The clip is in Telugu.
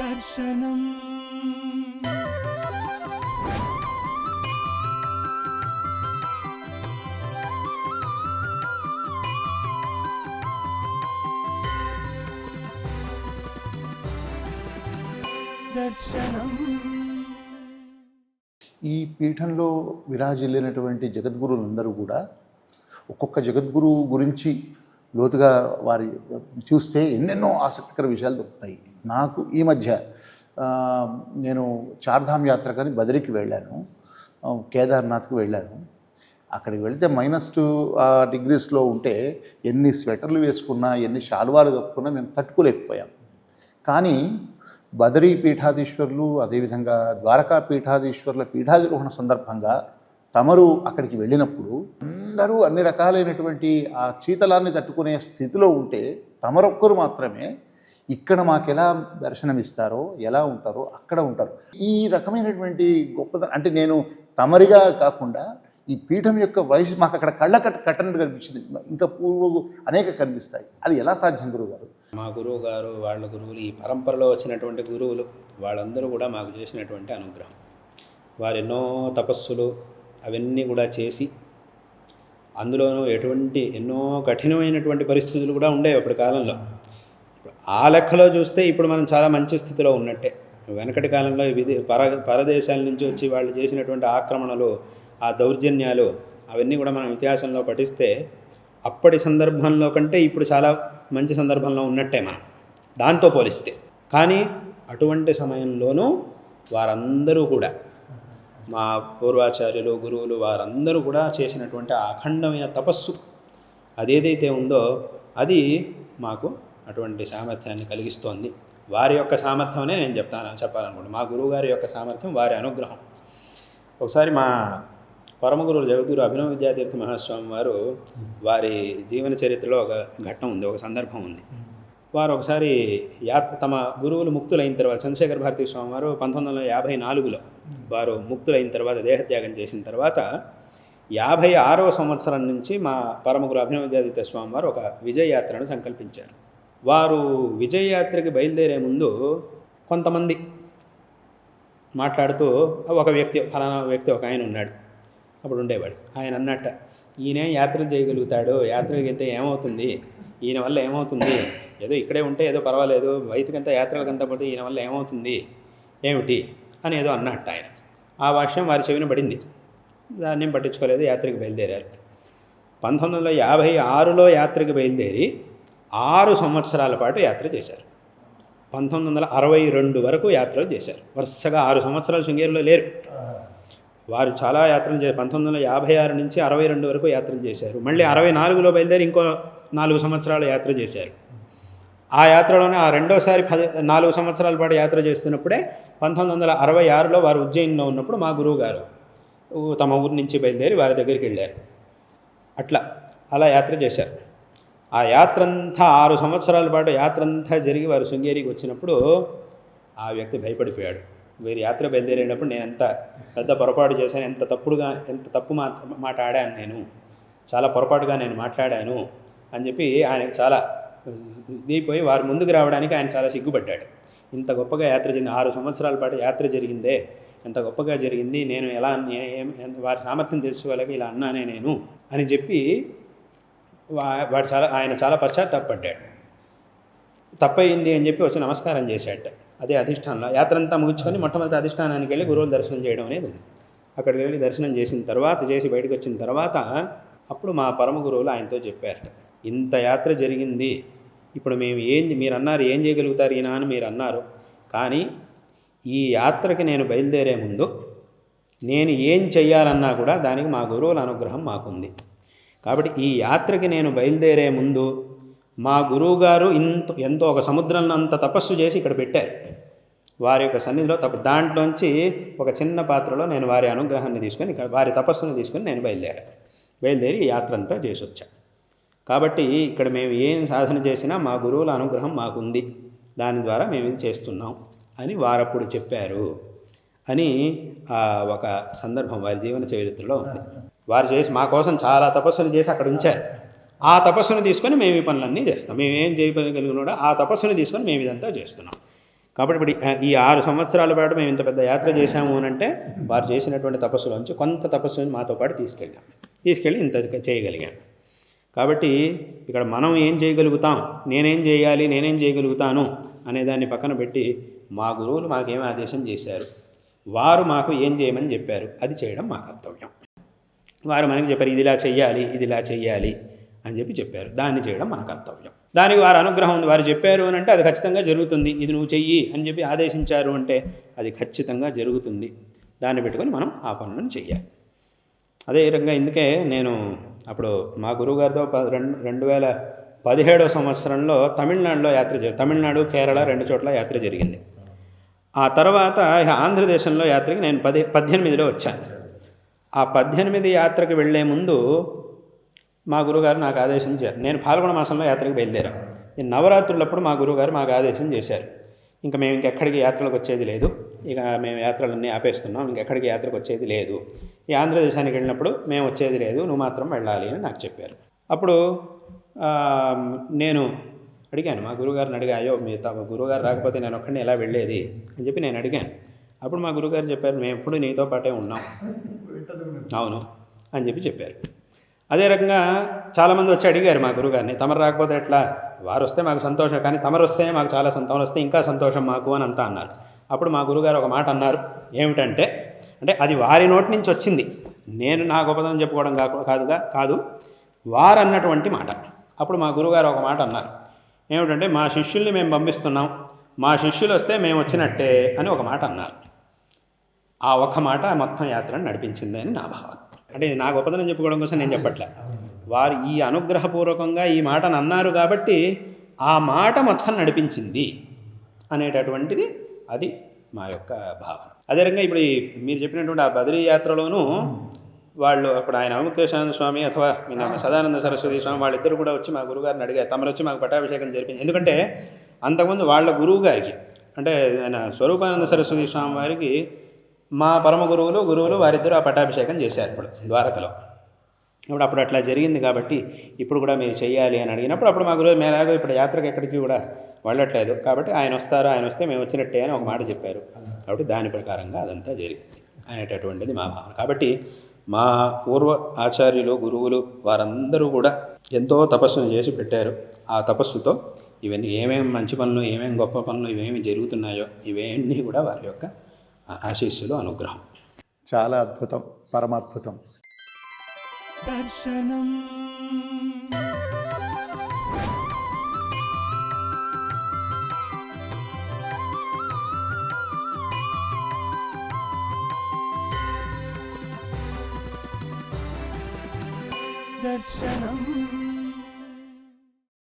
దర్శనం. దర్శనం. ఈ పీఠంలో విరాజిల్లినటువంటి జగద్గురులందరూ కూడా ఒక్కొక్క జగద్గురువు గురించి లోతుగా వారి చూస్తే ఎన్నెన్నో ఆసక్తికర విషయాలు దొరుకుతాయి. నాకు ఈ మధ్య నేను చార్ధామ్ యాత్రకని బదిరికి వెళ్ళాను. కేదార్నాథ్కి వెళ్ళాను. అక్కడికి వెళితే మైనస్ టూ డిగ్రీస్లో ఉంటే ఎన్ని స్వెటర్లు వేసుకున్నా ఎన్ని శాలువాలు కప్పుకున్నా మేము తట్టుకోలేకపోయాం. కానీ బదరీ పీఠాధీశ్వరులు అదేవిధంగా ద్వారకా పీఠాధీశ్వరుల పీఠాధిరోహణ సందర్భంగా తమరు అక్కడికి వెళ్ళినప్పుడు అందరూ అన్ని రకాలైనటువంటి ఆ శీతలాన్ని తట్టుకునే స్థితిలో ఉంటే తమరొక్కరు మాత్రమే ఇక్కడ మాకు ఎలా దర్శనమిస్తారో ఎలా ఉంటారో అక్కడ ఉంటారు. ఈ రకమైనటువంటి గొప్పదనం అంటే నేను తమరిగా కాకుండా ఈ పీఠం యొక్క వయసు మాకు అక్కడ కళ్ళ కట్ కట్టనట్టు కనిపించింది. ఇంకా పూర్వ అనేక కనిపిస్తాయి. అది ఎలా సాధ్యం గురువు గారు మా గురువు గారు వాళ్ళ గురువులు ఈ పరంపరలో వచ్చినటువంటి గురువులు వాళ్ళందరూ కూడా మాకు చేసినటువంటి అనుగ్రహం. వారు ఎన్నో తపస్సులు అవన్నీ కూడా చేసి అందులోనూ ఎటువంటి ఎన్నో కఠినమైనటువంటి పరిస్థితులు కూడా ఉండేవి అప్పటి కాలంలో. ఆ లెక్కలో చూస్తే ఇప్పుడు మనం చాలా మంచి స్థితిలో ఉన్నట్టే. వెనకటి కాలంలో విధి విదే పర పరదేశాల నుంచి వచ్చి వాళ్ళు చేసినటువంటి ఆక్రమణలు ఆ దౌర్జన్యాలు అవన్నీ కూడా మనం ఇతిహాసంలో పఠిస్తే అప్పటి సందర్భంలో కంటే ఇప్పుడు చాలా మంచి సందర్భంలో ఉన్నట్టే మనం. దాంతో పోలిస్తే. కానీ అటువంటి సమయంలోనూ వారందరూ కూడా మా పూర్వాచార్యులు గురువులు వారందరూ కూడా చేసినటువంటి అఖండమైన తపస్సు అదేదైతే ఉందో అది మాకు అటువంటి సామర్థ్యాన్ని కలిగిస్తోంది. వారి యొక్క సామర్థ్యమనే నేను చెప్తాను చెప్పాలనుకోండి మా గురువుగారి యొక్క సామర్థ్యం వారి అనుగ్రహం. ఒకసారి మా పరమగురువు జగద్గురు అభినవ విద్యాతీర్థ మహాస్వామి వారు వారి జీవన చరిత్రలో ఒక ఘట్టం ఉంది ఒక సందర్భం ఉంది. వారు ఒకసారి యాత్ర తమ గురువులు ముక్తులైన తర్వాత చంద్రశేఖర భారతీ స్వామి వారు పంతొమ్మిది వందల యాభై నాలుగులో వారు ముక్తులైన తర్వాత దేహత్యాగం చేసిన తర్వాత యాభై ఆరవ సంవత్సరం నుంచి మా పరమగురు అభినవ విద్యాదిత్య స్వామి వారు ఒక విజయ యాత్రను సంకల్పించారు. వారు విజయయాత్రకి బయలుదేరే ముందు కొంతమంది మాట్లాడుతూ ఒక వ్యక్తి ఫలానా వ్యక్తి ఒక ఆయన ఉన్నాడు. అప్పుడు ఉండేవాడు. ఆయన అన్నట్ట ఈయన యాత్రలు చేయగలుగుతాడు. యాత్రలకు వెళ్తే ఏమవుతుంది? ఈయన వల్ల ఏమవుతుంది? ఏదో ఇక్కడే ఉంటే ఏదో పర్వాలేదు. బయటకంతా యాత్రలకంతా పోతే ఈయన వల్ల ఏమవుతుంది? ఏమిటి? అని ఏదో అన్నట్ట ఆయన. ఆ వాక్యం వారి చెవిన పడింది. దాన్ని పట్టించుకోలేదు. యాత్రకి బయలుదేరారు. పంతొమ్మిది వందల యాభై ఆరులో యాత్రకి బయలుదేరి ఆరు సంవత్సరాల పాటు యాత్ర చేశారు. పంతొమ్మిది వందల అరవై రెండు వరకు యాత్రలు చేశారు. వరుసగా ఆరు సంవత్సరాలు శృంగేరిలో లేరు. వారు చాలా యాత్రలు చేశారు పంతొమ్మిది వందల యాభై ఆరు నుంచి అరవై రెండు వరకు యాత్రలు చేశారు. మళ్ళీ అరవై నాలుగులో బయలుదేరి ఇంకో నాలుగు సంవత్సరాలు యాత్ర చేశారు. ఆ యాత్రలోనే ఆ రెండోసారి పది నాలుగు సంవత్సరాల పాటు యాత్ర చేస్తున్నప్పుడే పంతొమ్మిది వందల అరవై ఆరులో వారు ఉజ్జయిన్లో ఉన్నప్పుడు మా గురువు గారు తమ ఊరి నుంచి బయలుదేరి వారి దగ్గరికి వెళ్ళారు. అట్లా అలా యాత్ర చేశారు. ఆ యాత్ర అంతా ఆరు సంవత్సరాల పాటు యాత్ర అంతా జరిగి వారు శృంగేరికి వచ్చినప్పుడు ఆ వ్యక్తి భయపడిపోయాడు. వీరి యాత్ర బయలుదేరినప్పుడు నేను ఎంత పెద్ద పొరపాటు చేశాను ఎంత తప్పుడుగా ఎంత తప్పు మా మాట ఆడాను నేను చాలా పొరపాటుగా నేను మాట్లాడాను అని చెప్పి ఆయన చాలా దిగిపోయి వారు ముందుకు రావడానికి ఆయన చాలా సిగ్గుపడ్డాడు. ఇంత గొప్పగా యాత్ర జరిగింది ఆరు సంవత్సరాల పాటు యాత్ర జరిగిందే ఎంత గొప్పగా జరిగింది నేను ఎలా నే- ఏం- వారి సామర్థ్యం తెలుసుకోలేక ఇలా అన్నానే నేను అని చెప్పి వాడు చాలా ఆయన చాలా పశ్చాత్తాపడ్డాడు తప్పయింది అని చెప్పి వచ్చి నమస్కారం చేశాట అదే అధిష్టానంలో. యాత్ర అంతా ముగించుకొని మొట్టమొదటి అధిష్టానానికి వెళ్ళి గురువుల దర్శనం చేయడం అనేది ఉంది. అక్కడికి వెళ్ళి దర్శనం చేసిన తర్వాత చేసి బయటకు వచ్చిన తర్వాత అప్పుడు మా పరమ గురువులు ఆయనతో చెప్పారట. ఇంత యాత్ర జరిగింది. ఇప్పుడు మేము ఏం మీరు అన్నారు ఏం చేయగలుగుతారు ఈయన అని మీరు అన్నారు. కానీ ఈ యాత్రకి నేను బయలుదేరే ముందు నేను ఏం చెయ్యాలన్నా కూడా దానికి మా గురువుల అనుగ్రహం మాకుంది. కాబట్టి ఈ యాత్రకి నేను బయలుదేరే ముందు మా గురువుగారు ఇంత ఎంతో ఒక సముద్రంలో అంత తపస్సు చేసి ఇక్కడ పెట్టారు. వారి యొక్క సన్నిధిలో తప్ప దాంట్లోంచి ఒక చిన్న పాత్రలో నేను వారి అనుగ్రహాన్ని తీసుకొని ఇక్కడ వారి తపస్సును తీసుకొని నేను బయలుదేరా బయలుదేరి యాత్ర అంతా చేసి కాబట్టి ఇక్కడ మేము ఏం సాధన చేసినా మా గురువుల అనుగ్రహం మాకుంది. దాని ద్వారా మేము ఇది చేస్తున్నాం అని వారప్పుడు చెప్పారు అని ఆ ఒక సందర్భం వారి జీవన చరిత్రలో ఉంది. వారు చేసి మా కోసం చాలా తపస్సులు చేసి అక్కడ ఉంచారు. ఆ తపస్సును తీసుకొని మేము ఈ పనులన్నీ చేస్తాం. మేము ఏం చేయగలిగిన కూడా ఆ తపస్సును తీసుకొని మేము ఇదంతా చేస్తున్నాం. కాబట్టి ఇప్పుడు ఈ- ఆరు సంవత్సరాల పాటు మేము ఇంత పెద్ద యాత్ర చేశాము అని అంటే వారు చేసినటువంటి తపస్సులోంచి కొంత తపస్సుని మాతో పాటు తీసుకెళ్ళాం. తీసుకెళ్ళి ఇంత చేయగలిగాం. కాబట్టి ఇక్కడ మనం ఏం చేయగలుగుతాం? నేనేం చేయాలి? నేనేం చేయగలుగుతాను? అనే దాన్ని పక్కన పెట్టి మా గురువులు మాకేం ఆదేశం చేశారు? వారు మాకు ఏం చేయమని చెప్పారు? అది చేయడం మా కర్తవ్యం. వారు మనకి చెప్పారు ఇది ఇలా చెయ్యాలి ఇది ఇలా చెయ్యాలి అని చెప్పి చెప్పారు. దాన్ని చేయడం మన కర్తవ్యం. దానికి వారు అనుగ్రహం ఉంది. వారు చెప్పారు అని అంటే అది ఖచ్చితంగా జరుగుతుంది. ఇది నువ్వు చెయ్యి అని చెప్పి ఆదేశించారు అంటే అది ఖచ్చితంగా జరుగుతుంది. దాన్ని పెట్టుకొని మనం ఆ పనులను చెయ్యాలి. అదే విధంగా ఇందుకే నేను అప్పుడు మా గురువుగారితో ప- రెండు రెండు వేల పదిహేడవ సంవత్సరంలో తమిళనాడులో యాత్ర జరిగింది తమిళనాడు కేరళ రెండు చోట్ల యాత్ర జరిగింది. ఆ తర్వాత ఆంధ్రదేశంలో యాత్రకి నేను పది పద్దెనిమిదిలో వచ్చాను. ఆ పద్దెనిమిది యాత్రకు వెళ్ళే ముందు మా గురుగారు నాకు ఆదేశం చేశారు. నేను పాల్గొన మాసంలో యాత్రకు బయలుదేరాను ఈ నవరాత్రులప్పుడు మా గురుగారు మాకు ఆదేశం చేశారు. ఇంకా మేము ఇంకెక్కడికి యాత్రలకు వచ్చేది లేదు. ఇక మేము యాత్రలన్నీ ఆపేస్తున్నాం. ఇంకెక్కడికి యాత్రకు వచ్చేది లేదు. ఈ ఆంధ్రదేశానికి వెళ్ళినప్పుడు మేము వచ్చేది లేదు. నువ్వు మాత్రం వెళ్ళాలి అని నాకు చెప్పారు. అప్పుడు నేను అడిగాను. మా గురుగారిని అడిగా అయ్యో మీ తమ గురుగారు రాకపోతే నేను ఒక్కడిని ఎలా వెళ్ళేది? అని చెప్పి నేను అడిగాను. అప్పుడు మా గురుగారు చెప్పారు మేము ఎప్పుడు నీతో పాటే ఉన్నాం. అవును అని చెప్పి చెప్పారు. అదే రకంగా చాలామంది వచ్చి అడిగారు మా గురుగారిని తమరు రాకపోతే ఎట్లా? వారు వస్తే మాకు సంతోషం కానీ తమరు వస్తేనే మాకు చాలా సంతోషం వస్తే ఇంకా సంతోషం మాకు అని అంతా అన్నారు. అప్పుడు మా గురుగారు ఒక మాట అన్నారు. ఏమిటంటే అంటే అది వారి నోటి నుంచి వచ్చింది. నేను నా గొప్పతనం చెప్పుకోవడం కాకు కాదుగా కాదు వారు అన్నటువంటి మాట. అప్పుడు మా గురుగారు ఒక మాట అన్నారు. ఏమిటంటే మా శిష్యుల్ని మేము పంపిస్తున్నాం మా శిష్యులు వస్తే మేము వచ్చినట్టే అని ఒక మాట అన్నారు. ఆ ఒక్క మాట మొత్తం యాత్రను నడిపించింది అని నా భావన. అంటే ఇది నా గొప్పదనం చెప్పుకోవడం కోసం నేను చెప్పట్లే. వారు ఈ అనుగ్రహపూర్వకంగా ఈ మాటను అన్నారు కాబట్టి ఆ మాట మొత్తం నడిపించింది అనేటటువంటిది అది మా యొక్క భావన. అదే రకంగా ఇప్పుడు ఈ మీరు చెప్పినటువంటి ఆ బదిలీ యాత్రలోనూ వాళ్ళు అప్పుడు ఆయన అమృతేశానంద స్వామి అథవా సదానంద సరస్వతి స్వామి వాళ్ళిద్దరు కూడా వచ్చి మా గురుగారిని అడిగారు. తమరు వచ్చి మాకు పట్టాభిషేకం జరిపింది ఎందుకంటే అంతకుముందు వాళ్ళ గురువు గారికి అంటే ఆయన స్వరూపానంద సరస్వతి స్వామి వారికి మా పరమ గురువులు గురువులు వారిద్దరూ ఆ పట్టాభిషేకం చేశారు ఇప్పుడు ద్వారకలో. ఇప్పుడు అప్పుడు అట్లా జరిగింది కాబట్టి ఇప్పుడు కూడా మీరు చేయాలి అని అడిగినప్పుడు అప్పుడు మా గురువు మేలాగో ఇప్పుడు యాత్రకు ఎక్కడికి కూడా వెళ్ళట్లేదు కాబట్టి ఆయన వస్తారు ఆయన వస్తే మేము వచ్చినట్టే అని ఒక మాట చెప్పారు. కాబట్టి దాని ప్రకారంగా అదంతా జరిగింది అనేటటువంటిది మా భావన. కాబట్టి మా పూర్వ ఆచార్యులు గురువులు వారందరూ కూడా ఎంతో తపస్సును చేసి పెట్టారు. ఆ తపస్సుతో ఇవన్నీ ఏమేమి మంచి పనులు ఏమేమి గొప్ప పనులు ఇవేమి జరుగుతున్నాయో ఇవన్నీ కూడా వారి యొక్క ఆశీస్సులు అనుగ్రహం. చాలా అద్భుతం. పరమాద్భుతం. దర్శనం. దర్శనం.